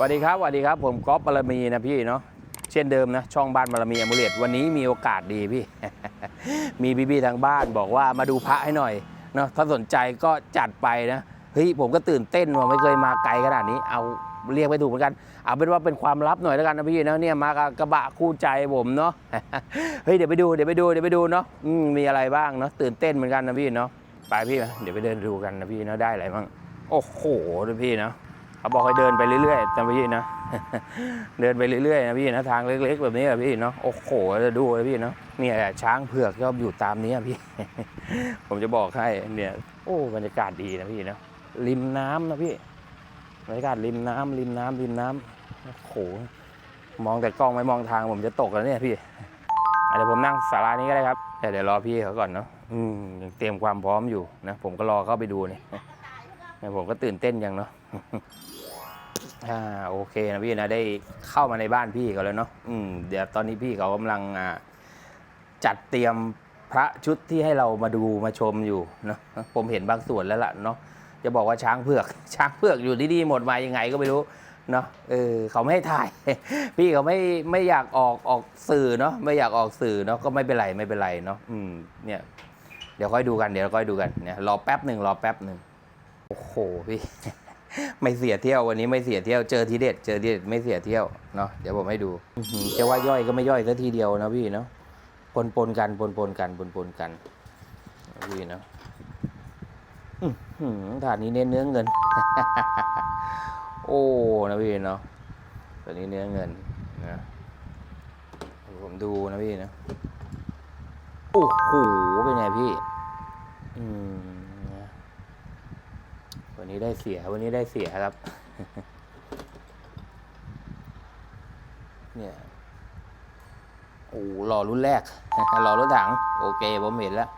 สวัสดีครับสวัสดีครับ ผมก๊อฟบารมีนะพี่เนาะเช่นเดิมนะช่องบ้านบารมีอมูเลตวันนี้มีโอกาสดีพี่ มีพี่ๆทางบ้านบอกว่ามาดูพระให้หน่อยเนาะถ้าสนใจก็จัดไปนะเฮ้ยผมก็ตื่นเต้นว่าไม่เคยมาไกลขนาดนี้เอาเรียกไม่ถูกเหมือนกัน เอาเป็นว่าเป็นความลับหน่อยแล้วกันนะพี่นะเนี่ยมากับกระบะคู่ใจผมเนาะเฮ้ยเดี๋ยวไปดูเดี๋ยวไปดูเดี๋ยวไปดูเนาะมมีอะไรบ้างเนาะตื่นเต้นเหมือนกันนะพี่เนาะไปพี่เดี๋ยวไปเดินดูกันนะพี่เนาะได้อะไรบ้างโอ้โหดูพี่เนาะ เขาบอกให้เดินไปเรื่อยๆนะพี่นะ เดินไปเรื่อยๆนะพี่นะทางเล็กๆแบบนี้อะพี่เนาะ โอ้โหจะดูเลยพี่เนาะ เนี่ยช้างเผือกชอบอยู่ตามนี้พี่ ผมจะบอกให้เนี่ย โอ้บรรยากาศดีนะพี่เนาะ ริมน้ำนะพี่ บรรยากาศริมน้ำริมน้ำริมน้ำโอ้โห มองแต่กล้องไม่มองทางผมจะตกแล้วเนี่ยพี่อะเดี๋ยวผมนั่งศาลานี้ก็ได้ครับเดี๋ยวรอพี่เขาก่อนเนาะอืมยังเตรียมความพร้อมอยู่นะ ผมก็รอเข้าไปดูนี่ยเนี่ยผมก็ตื่นเต้นยังเนาะ อ่าโอเคนะพี่นะได้เข้ามาในบ้านพี่เขาแล้วเนาะอืมเดี๋ยวตอนนี้พี่เขากำลังอ่าจัดเตรียมพระชุดที่ให้เรามาดูมาชมอยู่เนาะผมเห็นบางส่วนแล้วล่ะเนาะจะบอกว่าช้างเผือก ช้างเผือกอยู่ดีๆหมดมายังไงก็ไม่รู้เนาะเออเขาไม่ให้ถ่าย พี่เขาไม่ไม่อยากออกออกสื่อเนาะไม่อยากออกสื่อเนาะก็ไม่เป็นไรไม่เป็นไรเนาะอืมเนี่ยเดี๋ยวค่อยดูกันเดี๋ยวค่อยดูกันเนี่ยรอแป๊บหนึ่งรอแป๊บหนึ่งโอ้โหพี่ ไม่เสียเที่ยววันนี้ไม่เสียเที่ยวเจอทีเด็ดเจอทีเด็ดไม่เสียเที่ยวเนาะเดี๋ยวผมให้ดูจะว่าย่อยก็ไม่ย่อยซะทีเดียวนะพี่เนาะปนปนกันปนปนกันปนปนกันพี่เนาะถาดนี้เน้นเนื้อเงิน โอ้นะพี่เนาะตัวนี้เนื้อเงินนะผมดูนะพี่นะโอ้โหเป็นไงพี่ อืมนะ วันนี้ได้เสีย วันนี้ได้เสียครับ เนี่ย โอ้หล่อรุ่นแรกหล่อรถถัง โอเคผมเห็นแล้ว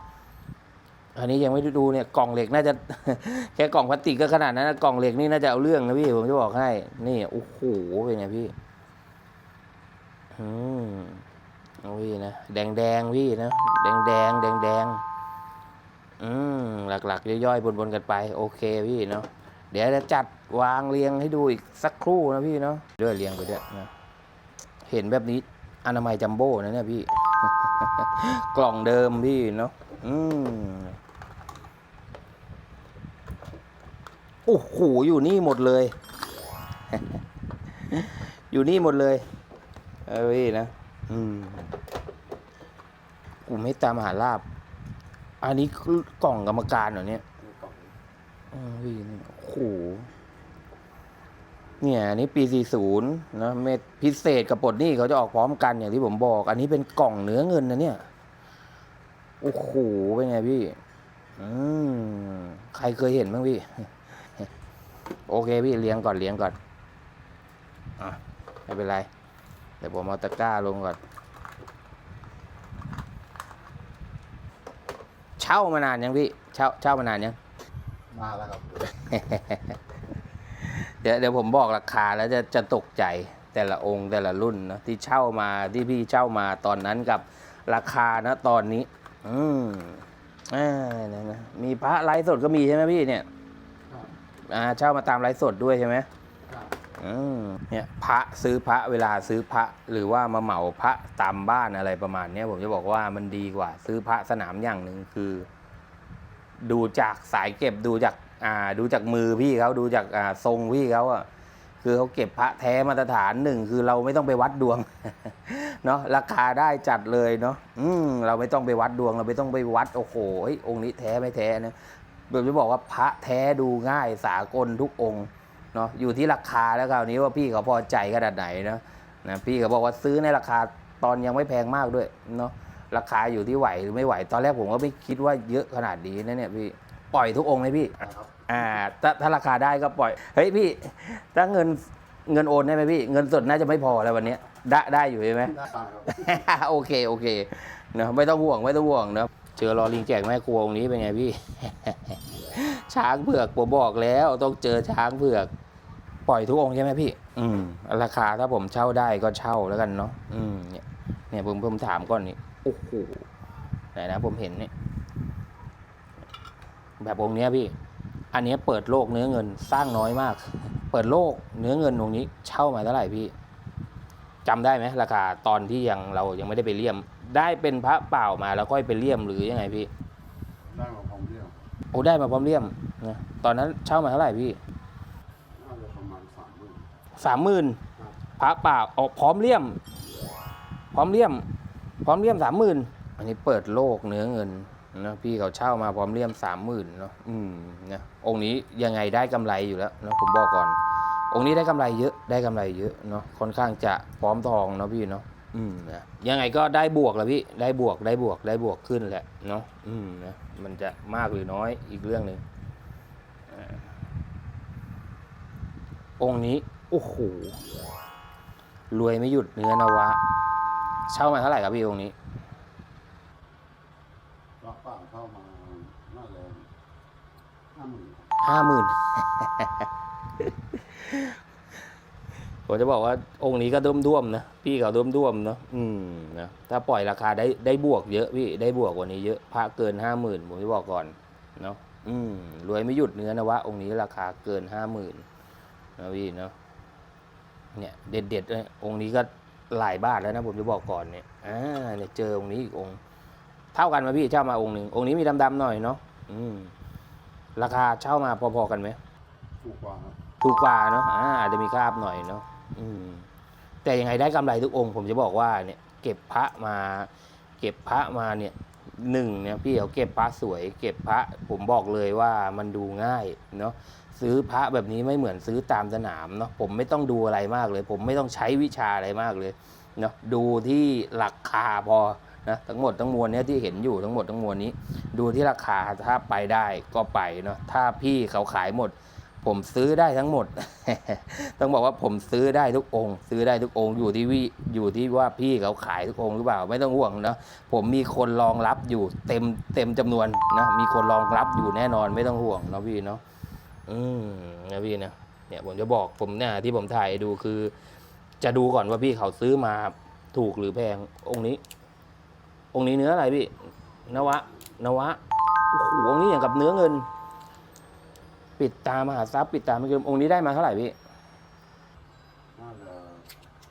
อันนี้ยังไม่ได้ดูเนี่ย กล่องเหล็กน่าจะแค่กล่องพลาสติกก็ขนาดนั้นนะกล่องเหล็กนี่น่าจะเอาเรื่องนะพี่ ผมจะบอกให้ นี่ โอ้โห เป็นไงพี่ อืมโอ้ยนะ แดงแดงพี่นะ แดงแดงแดงแดง อืมหลักๆย่อยๆบนๆกันไป โอเคพี่เนาะเดี๋ยวจะจัดวางเรียงให้ดูอีกสักครู่นะพี่เนาะด้วยเรียงไปด้วยนะเห็นแบบนี้อนามัยจัมโบ้นะเนี่ยพี่ กล่องเดิมพี่เนาะอืมโอ้โหอยู่นี่หมดเลย อยู่นี่หมดเลยเออพี่นะ อืมกูไม่ตามหาลาบ อันนี้กล่องกรรมการเหรอเนี่ยอืมพี่นี่โอ้โหเนี่ย อันนี้ปี 40 นะเม็ดพิเศษกับปลดหนี่เขาจะออกพร้อมกันอย่างที่ผมบอก อันนี้เป็นกล่องเนื้อเงินนะเนี่ย โอ้โห เป็นไงพี่ อืมใครเคยเห็นบ้างพี่ โอเคพี่เลี้ยงก่อนเลี้ยงก่อน อะ ไม่เป็นไร เดี๋ยวผมเอาตะกร้าลงก่อน ช่ามานานยังพี่เช่าเช่ามานานยัง มาแล้วครับ เดี๋ยวเดี๋ยวผมบอกราคาแล้วจะจะตกใจแต่ละองค์แต่ละรุ่นนะที่เช่ามาที่พี่เช่ามาตอนนั้นกับราคานะตอนนี้ อืมอ่านะนะมีพระไลฟ์สดก็มีใช่ไหมพี่เนี่ย อ่าเช่ามาตามไลฟ์สดด้วยใช่ไหมอืม เนี่ยพระซื้อพระเวลาซื้อพระหรือว่ามาเหมาพระตามบ้านอะไรประมาณเนี้ยผมจะบอกว่ามันดีกว่า ซื้อพระสนามอย่างหนึ่งคือ ดูจากสายเก็บดูจากอ่าดูจากมือพี่เขาดูจากอ่าทรงพี่เขาอะคือเขาเก็บพระแท้มาตรฐานหนึ่งคือเราไม่ต้องไปวัดดวงเนาะราคาได้จัดเลยเนาะอืมเราไม่ต้องไปวัดดวง เราไม่ต้องไปวัดโอ้โหองค์นี้แท้ไม่แท้นะผมจะบอกว่าพระแท้ดูง่ายสากลทุกองค์ เนาะอยู่ที่ราคาแล้วคราวนี้ว่าพี่เขาพอใจขนาดไหนเนาะนะพี่เขาบอกว่าซื้อในราคาตอนยังไม่แพงมากด้วยเนาะราคาอยู่ที่ไหวหรือไม่ไหว ตอนแรกผมก็ไม่คิดว่าเยอะขนาดนี้นะเนี่ยพี่ปล่อยทุกองค์ไหมพี่ครับอ่าถ้าถ้าราคาได้ก็ปล่อยเฮ้ยพี่ถ้าเงินเงินโอนได้ไหมพี่เงินสดน่าจะไม่พอแล้ววันเนี้ยได้ได้อยู่ใช่ไหมได้ครับโอเคโอเคเนอะไม่ต้องห่วงไม่ต้องห่วงเนอะเจอรอลิงแจกแม่ครัวองค์นี้เป็นไงพี่ ช้างเผือกผมบอกแล้วต้องเจอช้างเผือก ปล่อยทุกองค์ใช่ไหมพี่ อืมราคาถ้าผมเช่าได้ก็เช่าแล้วกันเนาะอืมเนี่ยเนี่ยผมผมถามก่อนนี่โอ้โหไหนนะผมเห็นเนี่ยแบบองค์เนี้ยพี่ อันเนี้ยเปิดโลกเนื้อเงินสร้างน้อยมาก เปิดโลกเนื้อเงินตรงนี้ เช่ามาเท่าไหร่พี่จำได้ไหมราคาตอนที่ยังเรายังไม่ได้ไปเลี่ยม ได้เป็นพระเปล่ามาแล้วก็ไปเลี่ยมหรือยังไงพี่ ได้มาพร้อมเดียว โอ้ได้มาพร้อมเลี่ยมนะตอนนั้นเช่ามาเท่าไหร่พี่น่าจะประมาณสามหมื่นสามหมื่นพระป่าออกพร้อมเลี่ยม พร้อมเลี่ยม พร้อมเลี่ยมสามหมื่นอันนี้เปิดโลกเนื้อเงินนะพี่เขาเช่ามาพร้อมเลี่ยมสามหมื่นเนาะอืมนะองค์นี้ยังไงได้กำไรอยู่แล้วนะผมบอกก่อน องค์นี้ได้กำไรเยอะได้กำไรเยอะเนาะค่อนข้างจะพร้อมทองเนาะพี่เนาะ อืมนะยังไงก็ได้บวกแหละพี่ได้บวกได้บวกได้บวกขึ้นแหละเนาะอืมนะมันจะมากหรือน้อยอีกเรื่องหนึ่งอ่าองค์นี้โอ้โหรวยไม่หยุดเนื้อนวะ เช่ามาเท่าไหร่ครับพี่องค์นี้ รับเปล่าเข้ามาน่าจะห้าหมื่นห้าหมื่น ผมจะบอกว่าองค์นี้ก็ด้วมด้วมๆนะพี่เขาด้วมด้วมๆเนาะอืมนะถ้าปล่อยราคาได้ได้บวกเยอะพี่ได้บวกกว่านี้เยอะพระเกินห้าหมื่นผมจะบอกก่อนเนาะอืมรวยไม่หยุดเนื้อนวะองค์นี้ราคาเกินห้าหมื่นนะพี่เนาะเนี่ยเด็ดเด็ดๆเลยองค์นี้ก็หลายบาทแล้วนะผมจะบอกก่อนเนี่ยอ่าเนี่ยเจอองค์นี้อีกองค์ เท่ากันไหมพี่เช่ามาองค์หนึ่งองค์นี้มีดำๆหน่อยเนาะอืมราคาเช่ามาพอๆกันไหมถูกกว่าครับถูกกว่าเนาะอ่าอาจจะมีคราบหน่อยเนาะ อืมแต่ยังไงได้กำไรทุกองค์ ผมจะบอกว่าเนี่ยเก็บพระมา เก็บพระมาเนี่ยหนึ่งเนี่ยพี่เขาเก็บพระสวย เก็บพระผมบอกเลยว่ามันดูง่ายเนาะซื้อพระแบบนี้ไม่เหมือนซื้อตามสนามเนาะผมไม่ต้องดูอะไรมากเลย ผมไม่ต้องใช้วิชาอะไรมากเลยเนาะดูที่ราคาพอนะทั้งหมดทั้งมวลเนี่ยที่เห็นอยู่ทั้งหมดทั้งมวลนี้ ดูที่ราคาถ้าไปได้ก็ไปเนาะถ้าพี่เขาขายหมด ผมซื้อได้ทั้งหมด ต้องบอกว่าผมซื้อได้ทุกองค์ ซื้อได้ทุกองค์อยู่ที่วิอยู่ที่ว่าพี่เขาขายทุกองค์หรือเปล่าไม่ต้องห่วงเนาะผมมีคนรองรับอยู่เต็มเต็มจำนวนนะมีคนรองรับอยู่แน่นอนไม่ต้องห่วงเนาะพี่เนาะอืมนะพี่นะเนี่ยผมจะบอกผมเนี่ยที่ผมถ่ายดูคือ จะดูก่อนว่าพี่เขาซื้อมาถูกหรือแพงองค์นี้ องค์นี้เนื้ออะไรพี่นวะนวะโอ้โหองค์นี้อย่างกับเนื้อเงิน ปิดตามหาทรัพย์ปิดตามไม่เกินองค์นี้ได้มาเท่าไหร่พี่น่าจะ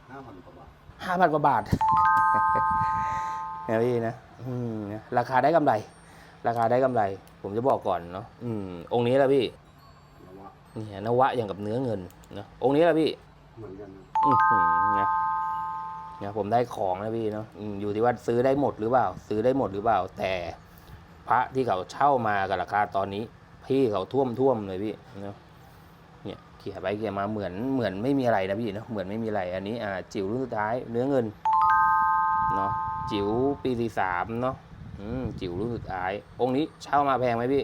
ห้าพันกว่าบาทห้าพันกว่าบาทนะพี่นะอืมนะราคาได้กำไร ราคาได้กำไร ผมจะบอกก่อนเนาะอืมองค์นี้ละพี่แล้วว่าเนี่ยนวะอย่างกับเนื้อเงินนะองค์นี้ละพี่เหมือนกันนะอือหือนะนะผมได้ของนะพี่เนาะอืมอยู่ที่ว่าซื้อได้หมดหรือเปล่า ซื้อได้หมดหรือเปล่า แต่พระที่เขาเช่ามากับราคาตอนนี้ พี่เขาท่วมท่วมเลยพี่เนาะเนี่ยเขี่ยไปเขี่ยมาเหมือนเหมือนไม่มีอะไรนะพี่เนาะเหมือนไม่มีอะไรอันนี้อ่าจิ๋วรุ่นสุดท้ายเนื้อเงินเนาะจิ๋วปีสี่สามเนาะอืมจิ๋วรุ่นสุดท้าย องค์นี้เช่ามาแพงไหมพี่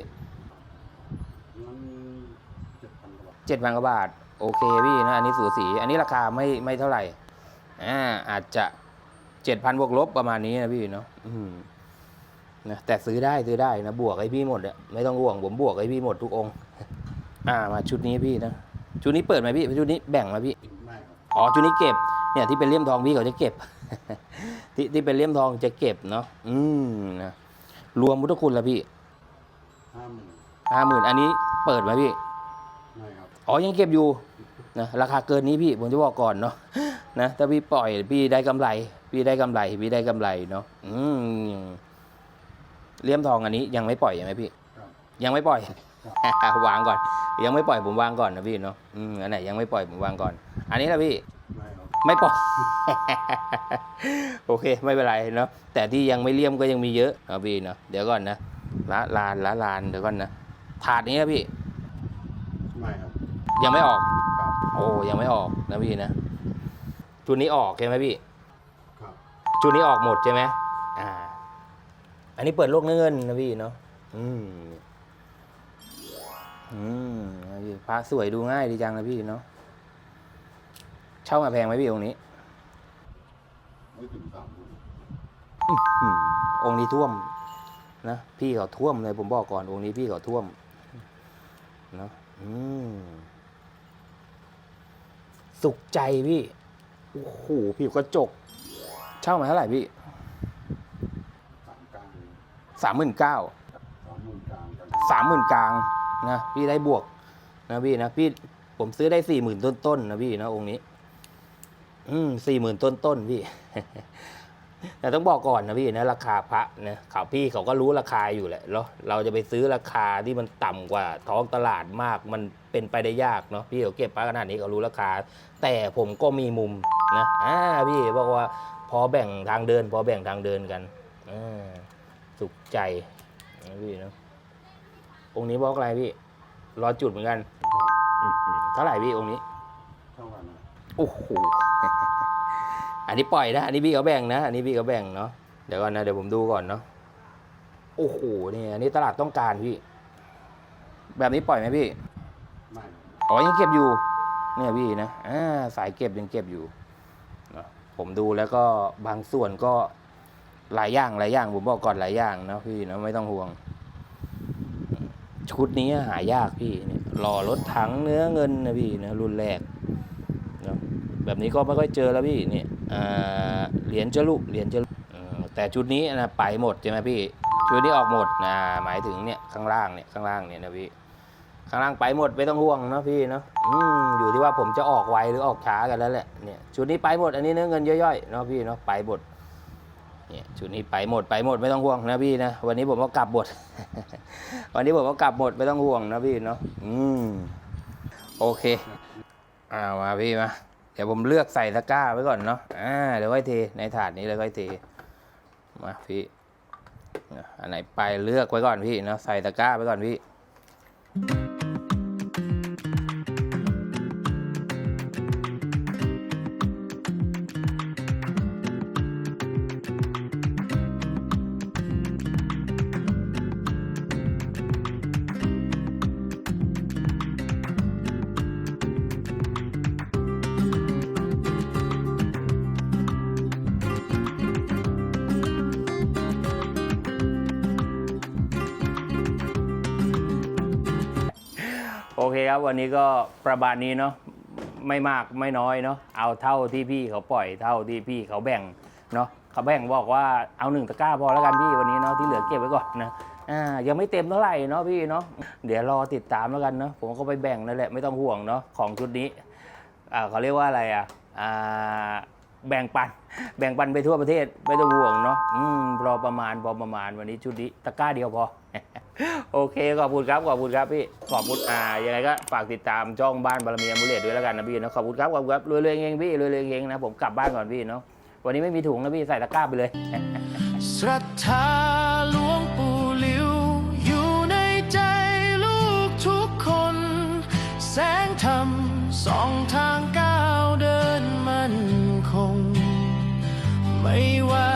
นั้นเจ็ดพันกว่าบาทเจ็ดพันกว่าบาท โอเคพี่นะอันนี้สูสี อันนี้ราคาไม่ไม่เท่าไหร่อ่าอาจจะเจ็ดพันบวกลบประมาณนี้นะพี่เนาะอืม นะแต่ซื้อได้ซื้อได้นะบวกให้พี่หมดอะไม่ต้องห่วงผมบวกให้พี่หมดทุกองค์อ่ามาชุดนี้พี่นะชุดนี้เปิดไหมพี่ชุดนี้แบ่งไหมพี่ไม่ครับอ๋อชุดนี้เก็บเนี่ยที่เป็นเลี่ยมทองพี่เขาจะเก็บ ที่ที่เป็นเลี่ยมทองจะเก็บเนาะอืมนะรวมพุทธคุณแล้วพี่ห้าหมื่นห้าหมื่นอันนี้เปิดไหมพี่ไม่ครับอ๋อยังเก็บอยู่นะราคาเกินนี้พี่ผมจะบอกก่อนเนาะนะถ้าพี่ปล่อยพี่ได้กำไร พี่ได้กำไรพี่ได้กำไรเนาะอืม เลี่ยมทองอันนี้ยังไม่ปล่อยใช่ไหมพี่ครับยังไม่ปล่อย วางก่อน ยังไม่ปล่อยผมวางก่อนนะพี่เนาะอืมอันไหนยังไม่ปล่อยผมวางก่อน อันนี้ละพี่ไม่ครับไม่ปล่อย โอเคไม่เป็นไรเนาะแต่ที่ยังไม่เลี่ยมก็ยังมีเยอะนะพี่เนาะเดี๋ยวก่อนนะละลานละลานเดี๋ยวก่อนนะถาดนี้นะพี่ไม่ครับยังไม่ออกครับโอ้ยังไม่ออกนะพี่นะชุดนี้ออกใช่ไหมพี่ครับชุดนี้ออกหมดใช่ไหม อ่าอันนี้เปิดโลกเนื้อเงินนะพี่เนาะอืมอืมนะพี่พระสวยดูง่ายดีจังนะพี่เนาะเช่ามาแพงไหมพี่องค์นี้ไม่ถึงสามหมื่นอืมองค์นี้ท่วม นะพี่เขาท่วมเลยผมบอกก่อนองค์นี้พี่เขาท่วมเนาะอืมสุขใจพี่โอ้โหผิวกระจก เช่ามาเท่าไหร่พี่สามกลาง สามหมื่นเก้าสามหมื่นกลางกันสามหมื่นกลางนะพี่ได้บวกนะพี่นะพี่ผมซื้อได้สี่หมื่นต้นๆนะพี่นะองค์นี้ อืมสี่หมื่นต้นๆพี่แต่ต้องบอกก่อนนะพี่นะราคาพระนะเขาพี่เขาก็รู้ราคาอยู่แหละแล้วเราจะไปซื้อราคาที่มันต่ำกว่าท้องตลาดมาก มันเป็นไปได้ยากเนาะพี่เขาเก็บพระขนาดนี้เขารู้ราคา แต่ผมก็มีมุมนะอ่าพี่บอกว่า พอแบ่งทางเดิน พอแบ่งทางเดินกันอ่า สุขใจนะพี่เนาะองค์นี้บอกอะไรพี่รอจุดเหมือนกันอื้อหือเท่าไหร่พี่องค์นี้เท่ากันนะโอ้โหอันนี้ปล่อยนะ อันนี้พี่เขาแบ่งนะ อันนี้พี่เขาแบ่งเนาะเดี๋ยวก่อนนะเดี๋ยวผมดูก่อนเนาะโอ้โหนี่อันนี้ตลาดต้องการพี่ แบบนี้ปล่อยไหมพี่ไม่อ๋อยังเก็บอยู่ เนี่ยพี่นะอ่าสายเก็บยังเก็บอยู่เนอะผมดูแล้วก็บางส่วนก็ หลายอย่างหลายอย่างผมบอกก่อนหลายอย่างนะพี่นะไม่ต้องห่วง ชุดนี้หายากพี่เนี่ยหล่อรถถังเนื้อเงินนะพี่นะรุ่นแรกนะแบบนี้ก็ไม่ค่อยเจอแล้วพี่เนี่ยเหรียญจรุเหรียญจรุแต่ชุดนี้นะไปหมดใช่ไหมพี่ชุดนี้ออกหมดนะหมายถึงเนี่ยข้างล่างเนี่ยข้างล่างเนี่ยนะพี่ข้างล่างไปหมดไม่ต้องห่วงนะพี่เนาะอืมอยู่ที่ว่าผมจะออกไวหรือออกช้ากันแล้วแหละเนี่ยชุดนี้ไปหมดอันนี้เนื้อเงินย่อยๆเนาะพี่เนาะไปหมด เนี่ยชุดนี้ไปหมดไปหมดไม่ต้องห่วงนะพี่นะวันนี้ผมก็กลับหมด วันนี้ผมก็กลับหมดไม่ต้องห่วงนะพี่เนาะอืมโอเคอ่ามาพี่มาเดี๋ยวผมเลือกใส่ตะกร้าไว้ก่อนเนาะอ่าเดี๋ยวค่อยเทในถาดนี้แล้วค่อยเทมาพี่อันไหนไปเลือกไว้ก่อนพี่เนาะใส่ตะกร้าไว้ก่อนพี่ โอเคครับ วันนี้ก็ประมาณนี้เนาะไม่มากไม่น้อยเนาะเอาเท่าที่พี่เขาปล่อยเท่าที่พี่เขาแบ่งเนาะเขาแบ่งบอกว่าเอาหนึ่งตะกร้าพอแล้วกันพี่วันนี้เนาะที่เหลือเก็บไว้ก่อนนะอ่ายังไม่เต็มเท่าไหร่เนาะพี่เนาะเดี๋ยวรอติดตามแล้วกันเนาะผมก็ไปแบ่งนั่นแหละไม่ต้องห่วงเนาะของชุดนี้อ่าเขาเรียกว่าอะไรอะอ่าแบ่งปัน แบ่งปันไปทั่วประเทศไม่ต้องห่วงเนาะอืมพอประมาณพอประมาณวันนี้ชุดนี้ตะกร้าเดียวพอ โอเคขอบคุณครับขอบคุณครับพี่ขอบคุณอ่ายังไงก็ฝากติดตามจ้องบ้านบารมีอมูเลตด้วยแล้วกันนะพี่นะขอบคุณครับขอบคุณครับรวยๆเองพี่รวยๆเองนะผมกลับบ้านก่อนพี่เนาะวันนี้ไม่มีถุงนะพี่ใส่ตะกร้าไปเลยศรัทธาหลวงปู่หลิวอยู่ในใจลูกทุกคน แสงธรรมสองทางก้าวเดินมั่นคง ไม่ว่า